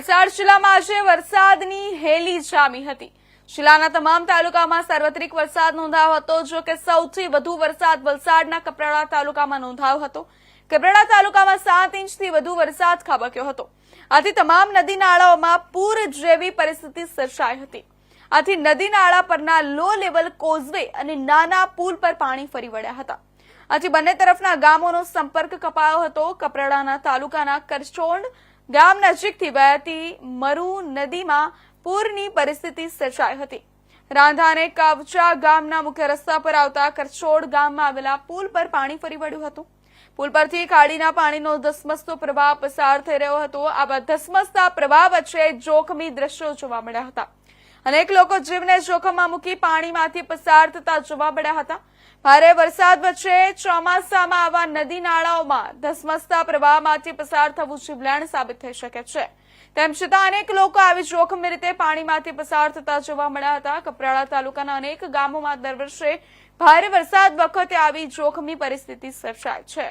વલસાડ જિલ્લામાં આજે વરસાદની હેલી જામી હતી. જિલ્લાના તમામ તાલુકામાં સાર્વત્રિક વરસાદ નોંધાયો હતો, જો કે સૌથી વધુ વરસાદ વલસાડના કપરાડા તાલુકામાં નોંધાયો હતો. કપરાડા તાલુકામાં સાત ઇંચથી વધુ વરસાદ ખાબક્યો હતો. આથી તમામ નદી નાળાઓમાં પૂર જેવી પરિસ્થિતિ સર્જાઈ હતી. આથી નદી નાળા પરના લો લેવલ કોઝવે અને નાના પુલ પર પાણી ફરી વળ્યા હતા. આથી બંને તરફના ગામોનો સંપર્ક કપાયો હતો. કપરાડાના તાલુકાના કરચોંડ ગામ નજીકથી વહેતી મરુ નદીમાં પૂરની પરિસ્થિતિ સર્જાઈ હતી. રાંધા અને કાવચા ગામના મુખ્ય રસ્તા પર આવતા કરછોડ ગામમાં આવેલા પુલ પર પાણી ફરી વળ્યું હતું. પુલ પરથી ખાડીના પાણીનો ધસમસતો પ્રવાહ પસાર થઈ રહ્યો હતો. આવા ધસમસતા પ્રવાહ વચ્ચે જોખમી દ્રશ્યો જોવા મળ્યા હતા. અનેક લોકો જીવને જોખમમાં મૂકી પાણીમાંથી પસાર થતા જોવા મળ્યા હતા. ભારે વરસાદ વચ્ચે ચોમાસામાં આવા નદી નાળાઓમાં ધસમસતા પ્રવાહમાંથી પસાર થવું જીવલેણ સાબિત થઈ શકે છે. તેમ છતાં અનેક લોકો આવી જોખમી રીતે પાણીમાંથી પસાર થતા જોવા મળ્યા હતા. કપરાડા તાલુકાના અનેક ગામોમાં દર વર્ષે ભારે વરસાદ વખતે આવી જોખમી પરિસ્થિતિ સર્જાય છે.